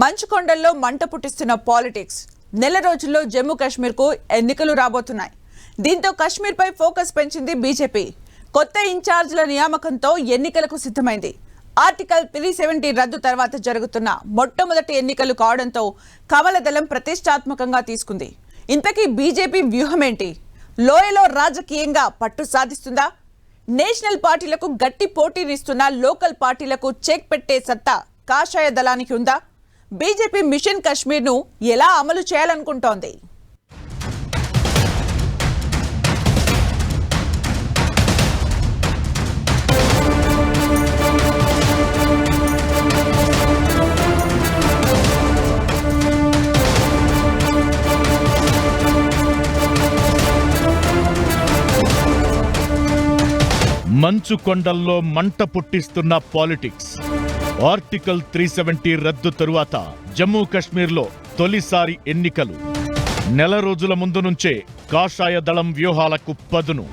మంచుకొండల్లో మంట పుట్టిస్తున్న పాలిటిక్స్. నెల రోజుల్లో జమ్మూ కాశ్మీర్కు ఎన్నికలు రాబోతున్నాయి. దీంతో కాశ్మీర్పై ఫోకస్ పెంచింది బీజేపీ. కొత్త ఇన్ఛార్జ్ల నియామకంతో ఎన్నికలకు సిద్ధమైంది. ఆర్టికల్ త్రీ సెవెంటీ రద్దు తర్వాత జరుగుతున్న మొట్టమొదటి ఎన్నికలు కావడంతో కమలదళం ప్రతిష్టాత్మకంగా తీసుకుంది. ఇంతకీ బీజేపీ వ్యూహమేంటి? లోయలో రాజకీయంగా పట్టు సాధిస్తుందా? నేషనల్ పార్టీలకు గట్టి పోటీనిస్తున్న లోకల్ పార్టీలకు చెక్ పెట్టే సత్తా కాషాయ దళానికి ఉందా? బీజేపీ మిషన్ కశ్మీర్ను ఎలా అమలు చేయాలనుకుంటోంది? మంచు కొండల్లో మంట పుట్టిస్తున్న పాలిటిక్స్. ఆర్టికల్ త్రీ సెవెంటీ రద్దు తరువాత జమ్మూ కశ్మీర్లో తొలిసారి ఎన్నికలు. నెల రోజుల ముందు నుంచే కాషాయ దళం వ్యూహాలకు పదును.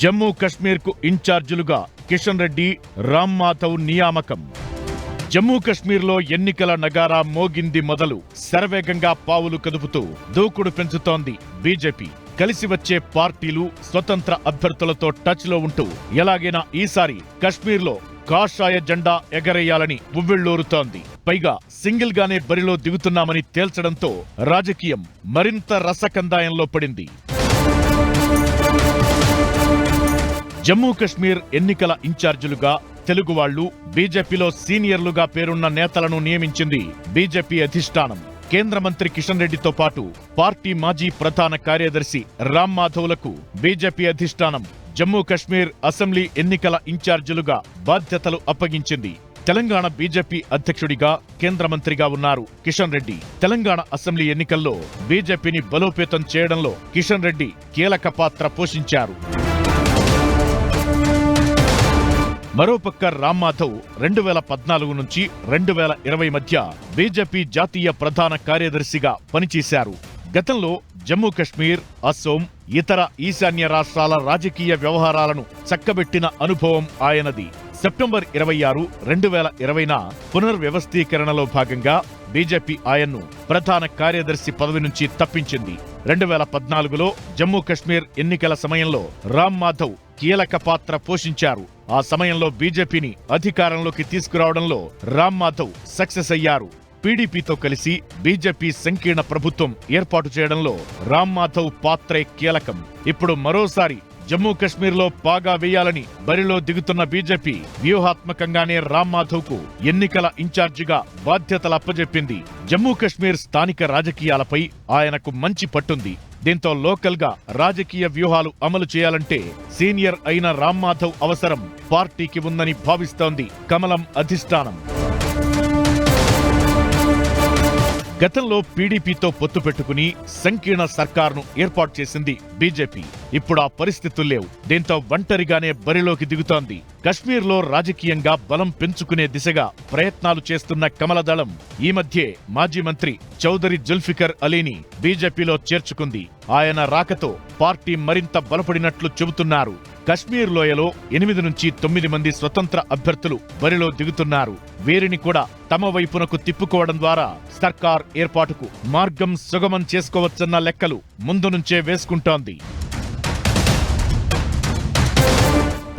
జమ్మూ కశ్మీర్కు ఇన్ఛార్జీలుగా కిషన్ రెడ్డి రామ్ మాధవ్ నియామకం. జమ్మూ కాశ్మీర్లో ఎన్నికల నగారా మోగింది మొదలు శరవేగంగా పావులు కదుపుతూ దూకుడు పెంచుతోంది బీజేపీ. కలిసి వచ్చే పార్టీలు స్వతంత్ర అభ్యర్థులతో టచ్లో ఉంటూ ఎలాగైనా ఈసారి కశ్మీర్లో కాషాయ జెండా ఎగరేయాలని ఉవ్విళ్ళూరుతోంది పైగా సింగిల్ గానే బరిలో దిగుతున్నామని తేల్చడంతో రాజకీయం మరింత రసకందాయంలో పడింది. జమ్మూ కశ్మీర్ ఎన్నికల ఇన్ఛార్జీలుగా తెలుగు వాళ్ళు బీజేపీలో సీనియర్లుగా పేరున్న నేతలను నియమించింది బీజేపీ అధిష్టానం. కేంద్ర మంత్రి కిషన్ రెడ్డితో పాటు పార్టీ మాజీ ప్రధాన కార్యదర్శి రామ్ మాధవ్లకు బీజేపీ అధిష్టానం జమ్మూ కశ్మీర్ అసెంబ్లీ ఎన్నికల ఇన్ఛార్జీలుగా బాధ్యతలు అప్పగించింది. తెలంగాణ బీజేపీ అధ్యక్షుడిగా కేంద్ర మంత్రిగా ఉన్నారు కిషన్ రెడ్డి. తెలంగాణ అసెంబ్లీ ఎన్నికల్లో బీజేపీని బలోపేతం చేయడంలో కిషన్ రెడ్డి కీలక పాత్ర పోషించారు. మరోపక్క రామ్ మాధవ్ రెండు వేల పద్నాలుగు నుంచి రెండు వేల ఇరవై మధ్య బీజేపీ జాతీయ ప్రధాన కార్యదర్శిగా పనిచేశారు. గతంలో జమ్మూ కశ్మీర్ అస్సోం ఇతర ఈశాన్య రాష్ట్రాల రాజకీయ వ్యవహారాలను చక్కబెట్టిన అనుభవం ఆయనది. సెప్టెంబర్ ఇరవై ఆరు రెండు వేల ఇరవైన పునర్వ్యవస్థీకరణలో భాగంగా బీజేపీ ఆయన్ను ప్రధాన కార్యదర్శి పదవి నుంచి తప్పించింది. రెండు వేల పద్నాలుగులో జమ్మూ కశ్మీర్ ఎన్నికల సమయంలో రామ్ మాధవ్ కీలక పాత్ర పోషించారు. ఆ సమయంలో బీజేపీని అధికారంలోకి తీసుకురావడంలో రామ్ మాధవ్ సక్సెస్ అయ్యారు. పీడీపీతో కలిసి బీజేపీ సంకీర్ణ ప్రభుత్వం ఏర్పాటు చేయడంలో రామ్ మాధవ్ పాత్రే కీలకం. ఇప్పుడు మరోసారి జమ్మూ కశ్మీర్లో పాగా వేయాలని బరిలో దిగుతున్న బీజేపీ వ్యూహాత్మకంగానే రామ్ మాధవ్కు ఎన్నికల ఇన్ఛార్జిగా బాధ్యతలు అప్పజెప్పింది. జమ్మూ కశ్మీర్ స్థానిక రాజకీయాలపై ఆయనకు మంచి పట్టుంది. దీంతో లోకల్గా రాజకీయ వ్యూహాలు అమలు చేయాలంటే సీనియర్ అయిన రామ్ మాధవ్ అవసరం. పార్టీకి ఉందని భావిస్తోంది కమలం అధిష్టానం. గతంలో పీడీపీతో పొత్తు పెట్టుకుని సంకీర్ణ సర్కార్ను ఏర్పాటు చేసింది బీజేపీ. ఇప్పుడు ఆ పరిస్థితులు లేవు. దీంతో ఒంటరిగానే బరిలోకి దిగుతోంది. కశ్మీర్లో రాజకీయంగా బలం పెంచుకునే దిశగా ప్రయత్నాలు చేస్తున్న కమలదళం ఈ మధ్యే మాజీ మంత్రి చౌదరి జుల్ఫికర్ అలీని బీజేపీలో చేర్చుకుంది. ఆయన రాకతో పార్టీ మరింత బలపడినట్లు చెబుతున్నారు. కశ్మీర్ లోయలో ఎనిమిది నుంచి తొమ్మిది మంది స్వతంత్ర అభ్యర్థులు బరిలో దిగుతున్నారు. వీరిని కూడా తమ వైపునకు తిప్పుకోవడం ద్వారా సర్కార్ ఏర్పాటుకు మార్గం సుగమం చేసుకోవచ్చన్న లెక్కలు ముందు నుంచే వేసుకుంటోంది.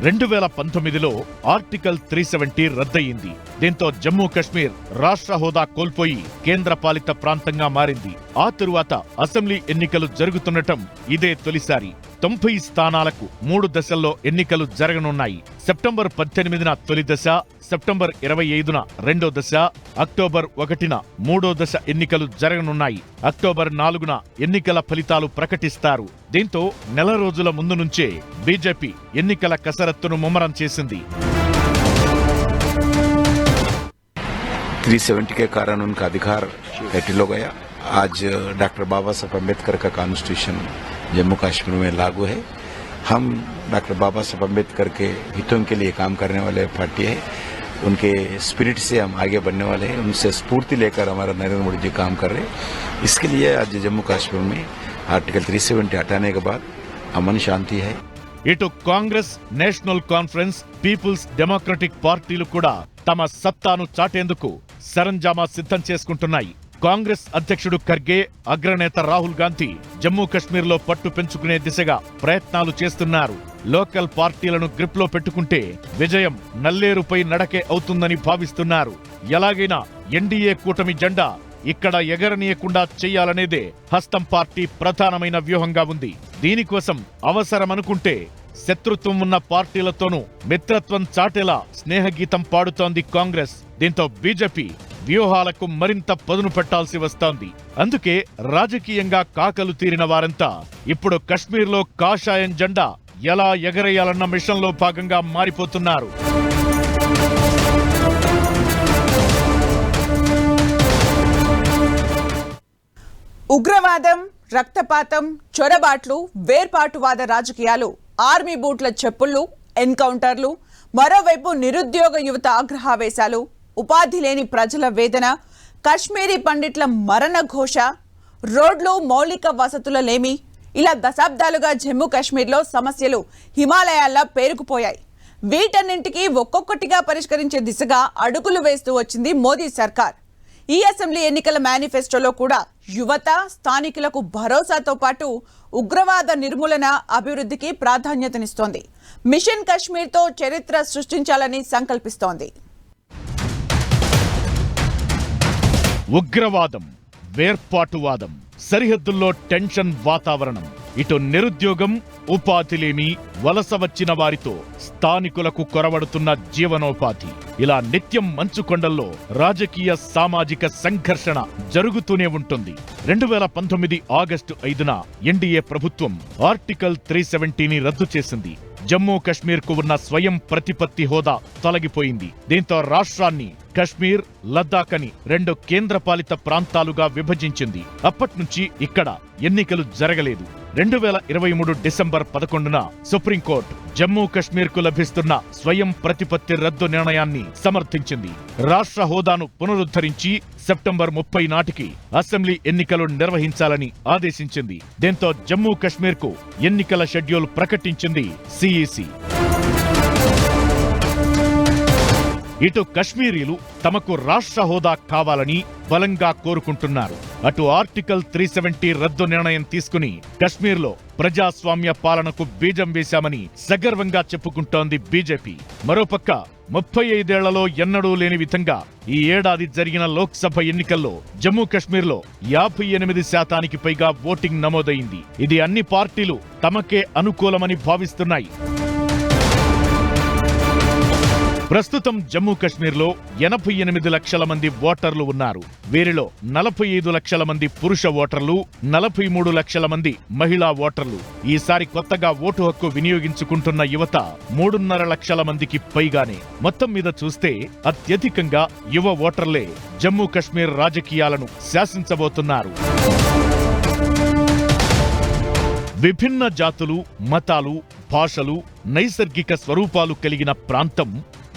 రెండు వేల పంతొమ్మిదిలో ఆర్టికల్ త్రీ సెవెంటీ రద్దయింది. దీంతో జమ్మూ కశ్మీర్ రాష్ట్ర హోదా కోల్పోయి కేంద్ర పాలిత ప్రాంతంగా మారింది. ఆ తరువాత అసెంబ్లీ ఎన్నికలు జరుగుతుండటం ఇదే తొలిసారి. తొంభై స్థానాలకు మూడు దశల్లో ఎన్నికలు జరగనున్నాయి సెప్టెంబర్ పద్దెనిమిదిన తొలి దశ సెప్టెంబర్ ఇరవై ఐదున రెండో దశ అక్టోబర్ ఒకటిన మూడో దశ ఎన్నికలు జరగనున్నాయి అక్టోబర్ నాలుగున ఎన్నికల ఫలితాలు ప్రకటిస్తారు దీంతో నెల రోజుల ముందు నుంచే బీజేపీ ఎన్నికల కసరత్తును ముమ్మరం చేసింది 370 के कारण उनका अधिकार कैटिल हो गया आज डॉक्टर बाबा साहब अम्बेडकर का कॉन्स्टिट्यूशन जम्मू कश्मीर में लागू है हम डॉक्टर बाबा साहब अम्बेडकर के हितों के लिए काम करने वाले पार्टी है उनके स्पिरिट से हम आगे बढ़ने वाले हैं उनसे स्फूर्ति लेकर हमारा नरेंद्र मोदी जी काम कर रहे हैं इसके लिए आज जम्मू कश्मीर में आर्टिकल 370 हटाने के बाद अमन शांति है ఇటు Congress national conference peoples democratic పార్టీలు కూడా తమ సత్తాను చాటేందుకు సరంజామా సిద్ధం చేసుకుంటున్నాయి కాంగ్రెస్ అధ్యక్షుడు ఖర్గే అగ్రనేత రాహుల్ గాంధీ జమ్మూ కశ్మీర్లో పట్టు పెంచుకునే దిశగా ప్రయత్నాలు చేస్తున్నారు. లోకల్ పార్టీలను గ్రిప్లో పెట్టుకుంటే విజయం నల్లేరుపై నడకే అవుతుందని భావిస్తున్నారు. ఎలాగైనా ఎన్డీఏ కూటమి జెండా ఇక్కడ ఎగరనీయకుండా చేయాలనేదే హస్తం పార్టీ ప్రధానమైన వ్యూహంగా ఉంది. దీనికోసం అవసరమనుకుంటే శత్రుత్వం ఉన్న పార్టీలతోనూ మిత్రత్వం చాటేలా స్నేహగీతం పాడుతోంది కాంగ్రెస్. దీంతో బీజేపీ వ్యూహాలకు మరింత పదును పెట్టాల్సి వస్తోంది. అందుకే రాజకీయంగా కాకలు తీరిన వారంతా ఇప్పుడు కశ్మీర్లో కాషాయం జెండా ఎలా ఎగరేయాలన్న మిషన్లో భాగంగా మారిపోతున్నారు. ఉగ్రవాదం రక్తపాతం చొరబాట్లు వేర్పాటువాద రాజకీయాలు ఆర్మీ బూట్ల చెప్పుళ్ళు ఎన్కౌంటర్లు మరోవైపు నిరుద్యోగ యువత ఆగ్రహావేశాలు ఉపాధి లేని ప్రజల వేదన కశ్మీరీ పండిట్ల మరణ ఘోష రోడ్లు మౌలిక వసతుల లేమి ఇలా దశాబ్దాలుగా జమ్మూ కాశ్మీర్లో సమస్యలు హిమాలయాల్లా పేరుకుపోయాయి. వీటన్నింటికీ ఒక్కొక్కటిగా పరిష్కరించే దిశగా అడుగులు వేస్తూ వచ్చింది మోదీ సర్కార్. ఈ అసెంబ్లీ ఎన్నికల మేనిఫెస్టోలో కూడా యువత స్థానికులకు భరోసాతో పాటు ఉగ్రవాద నిర్మూలన అభివృద్ధికి ప్రాధాన్యతనిస్తోంది. మిషన్ కశ్మీర్తో చరిత్ర సృష్టించాలని సంకల్పిస్తోంది. ఉగ్రవాదం వేర్పాటువాదం సరిహద్దుల్లో టెన్షన్ వాతావరణం ఇటు నిరుద్యోగం ఉపాధిలేమి వలస వచ్చిన వారితో స్థానికులకు కొరవడుతున్న జీవనోపాధి. ఇలా నిత్యం మంచుకొండల్లో రాజకీయ సామాజిక సంఘర్షణ జరుగుతూనే ఉంటుంది. రెండు వేల పంతొమ్మిది ఆగస్టు ఐదున ఎన్డీఏ ప్రభుత్వం ఆర్టికల్ త్రీ సెవెంటీని రద్దు చేసింది. జమ్మూ కశ్మీర్కు ఉన్న స్వయం ప్రతిపత్తి హోదా తొలగిపోయింది. దీంతో రాష్ట్రాన్ని కశ్మీర్ లద్దాఖ్ అని రెండు కేంద్రపాలిత ప్రాంతాలుగా విభజించింది. అప్పట్నుంచి ఇక్కడ ఎన్నికలు జరగలేదు. రెండు వేల ఇరవై మూడు డిసెంబర్ పదకొండున సుప్రీంకోర్టు జమ్మూ కశ్మీర్కు లభిస్తున్న స్వయం ప్రతిపత్తి రద్దు నిర్ణయాన్ని సమర్థించింది. రాష్ట్ర హోదాను పునరుద్ధరించి సెప్టెంబర్ ముప్పై నాటికి అసెంబ్లీ ఎన్నికలు నిర్వహించాలని ఆదేశించింది. దీంతో జమ్మూ కశ్మీర్కు ఎన్నికల షెడ్యూల్ ప్రకటించింది సిఈసి. ఇటు కశ్మీరీలు తమకు రాష్ట్ర హోదా కావాలని బలంగా కోరుకుంటున్నారు. అటు ఆర్టికల్ త్రీ సెవెంటీ రద్దు నిర్ణయం తీసుకుని కశ్మీర్లో ప్రజాస్వామ్య పాలనకు బీజం వేశామని సగర్వంగా చెప్పుకుంటోంది బీజేపీ. మరోపక్క ముప్పై ఐదేళ్ళలో ఎన్నడూ లేని విధంగా ఈ ఏడాది జరిగిన లోక్సభ ఎన్నికల్లో జమ్మూ కశ్మీర్లో యాభై ఎనిమిది శాతానికి పైగా ఓటింగ్ నమోదైంది. ఇది అన్ని పార్టీలు తమకే అనుకూలమని భావిస్తున్నాయి. ప్రస్తుతం జమ్మూ కశ్మీర్లో ఎనభై ఎనిమిది లక్షల మంది ఓటర్లు ఉన్నారు. వీరిలో నలభై ఐదు లక్షల మంది పురుష ఓటర్లు నలభై మూడు లక్షల మంది మహిళా ఓటర్లు. ఈసారి కొత్తగా ఓటు హక్కు వినియోగించుకుంటున్న యువత మూడున్నర లక్షల మందికి పైగానే మొత్తం మీద చూస్తే అత్యధికంగా యువ ఓటర్లే జమ్మూ కశ్మీర్ రాజకీయాలను శాసించబోతున్నారు. విభిన్న జాతులు మతాలు భాషలు నైసర్గిక స్వరూపాలు కలిగిన ప్రాంతం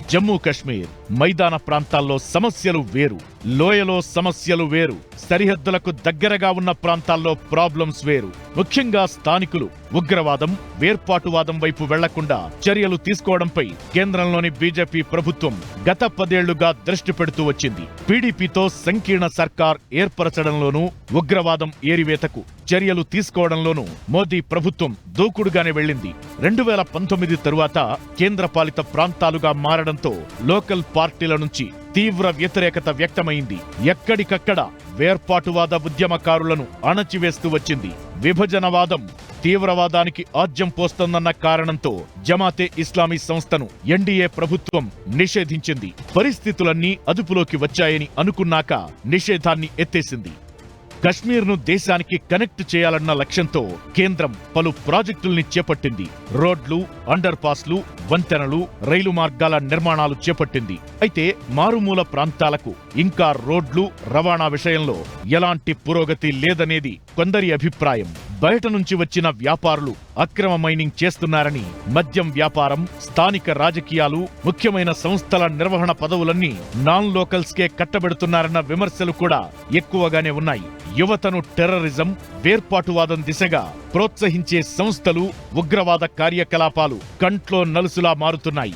జమ్మూ కశ్మీర్ మైదాన ప్రాంతాల్లో సమస్యలు వేరు. లోయలో సమస్యలు వేరు. సరిహద్దులకు దగ్గరగా ఉన్న ప్రాంతాల్లో ప్రాబ్లమ్స్ వేరు. ముఖ్యంగా స్థానికులు. ఉగ్రవాదం వేర్పాటువాదం వైపు వెళ్ళకుండా చర్యలు తీసుకోవడంపై కేంద్రంలోని బీజేపీ ప్రభుత్వం గత పదేళ్ళుగా దృష్టి పెడుతూ వచ్చింది. పీడీపీతో సంకీర్ణ సర్కార్ ఏర్పరచడంలోనూ ఉగ్రవాదం ఏరివేతకు చర్యలు తీసుకోవడంలోనూ మోదీ ప్రభుత్వం దూకుడుగానే వెళ్ళింది. రెండు వేల పంతొమ్మిది తరువాత కేంద్రపాలిత ప్రాంతాలుగా మారడంతో లోకల్ పార్టీల నుంచి తీవ్ర వ్యతిరేకత వ్యక్తమైంది. ఎక్కడికక్కడ వేర్పాటువాద ఉద్యమకారులను అణచివేస్తూ వచ్చింది. విభజనవాదం తీవ్రవాదానికి ఆజ్యం పోస్తోందన్న కారణంతో జమాతే ఇస్లామీ సంస్థను ఎన్డీఏ ప్రభుత్వం నిషేధించింది. పరిస్థితులన్నీ అదుపులోకి వచ్చాయని అనుకున్నాక నిషేధాన్ని ఎత్తేసింది. కశ్మీర్ను దేశానికి కనెక్ట్ చేయాలన్న లక్ష్యంతో కేంద్రం పలు ప్రాజెక్టుల్ని చేపట్టింది. రోడ్లు అండర్ పాస్లు వంతెనలు రైలు మార్గాల నిర్మాణాలు చేపట్టింది. అయితే మారుమూల ప్రాంతాలకు ఇంకా రోడ్లు రవాణా విషయంలో ఎలాంటి పురోగతి లేదనేది కొందరి అభిప్రాయం. బయట నుంచి వచ్చిన వ్యాపారులు అక్రమ మైనింగ్ చేస్తున్నారని మద్యం వ్యాపారం స్థానిక రాజకీయాలు ముఖ్యమైన సంస్థల నిర్వహణ పదవులన్నీ నాన్ లోకల్స్ కే కట్టబెడుతున్నారన్న విమర్శలు కూడా ఎక్కువగానే ఉన్నాయి. యువతను టెర్రరిజం వేర్పాటువాదం దిశగా ప్రోత్సహించే సంస్థలు ఉగ్రవాద కార్యకలాపాలు కంట్లో నలుసులా మారుతున్నాయి.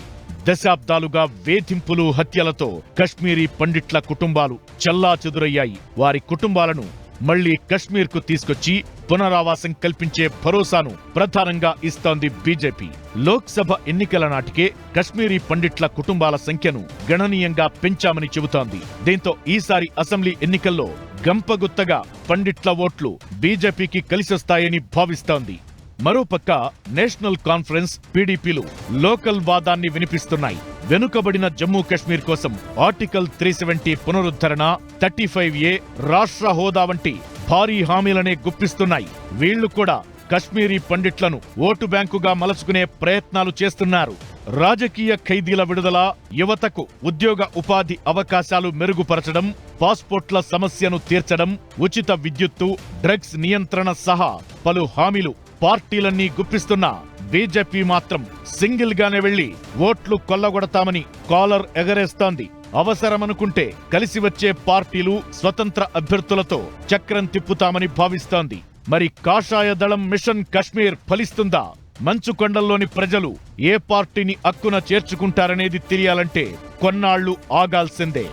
దశాబ్దాలుగా వేధింపులు హత్యలతో కశ్మీరీ పండిట్ల కుటుంబాలు చల్లాచెదురయ్యాయి. వారి కుటుంబాలను మళ్ళీ కశ్మీర్కు తీసుకొచ్చి పునరావాసం కల్పించే భరోసాను ప్రధానంగా ఇస్తోంది బీజేపీ. లోక్సభ ఎన్నికల నాటికే కశ్మీరీ పండిట్ల కుటుంబాల సంఖ్యను గణనీయంగా పెంచామని చెబుతోంది. దీంతో ఈసారి అసెంబ్లీ ఎన్నికల్లో గంపగుత్తగా పండిట్ల ఓట్లు బీజేపీకి కలిసొస్తాయని భావిస్తోంది. మరోపక్క నేషనల్ కాన్ఫరెన్స్ పీడీపీలు లోకల్ వాదాన్ని వినిపిస్తున్నాయి. వెనుకబడిన జమ్మూ కశ్మీర్ కోసం ఆర్టికల్ త్రీ సెవెంటీ పునరుద్ధరణ థర్టీ ఫైవ్ ఏ రాష్ట్ర హోదా వంటి భారీ హామీలనే గుప్పిస్తున్నాయి. వీళ్ళు కూడా కశ్మీరీ పండిట్లను ఓటు బ్యాంకుగా మలుచుకునే ప్రయత్నాలు చేస్తున్నారు. రాజకీయ ఖైదీల విడుదల యువతకు ఉద్యోగ ఉపాధి అవకాశాలు మెరుగుపరచడం పాస్పోర్ట్ల సమస్యను తీర్చడం ఉచిత విద్యుత్తు డ్రగ్స్ నియంత్రణ సహా పలు హామీలు పార్టీలన్నీ గుప్పిస్తున్నా బీజేపీ మాత్రం సింగిల్ గానే వెళ్ళి ఓట్లు కొల్లగొడతామని కాలర్ ఎగరేస్తోంది. అవసరమనుకుంటే కలిసి వచ్చే పార్టీలు స్వతంత్ర అభ్యర్థులతో చక్రం తిప్పుతామని భావిస్తోంది. మరి కాషాయ దళం మిషన్ కశ్మీర్ ఫలిస్తుందా? మంచు కొండల్లోని ప్రజలు ఏ పార్టీని అక్కున చేర్చుకుంటారనేది తెలియాలంటే కొన్నాళ్ళు ఆగాల్సిందే.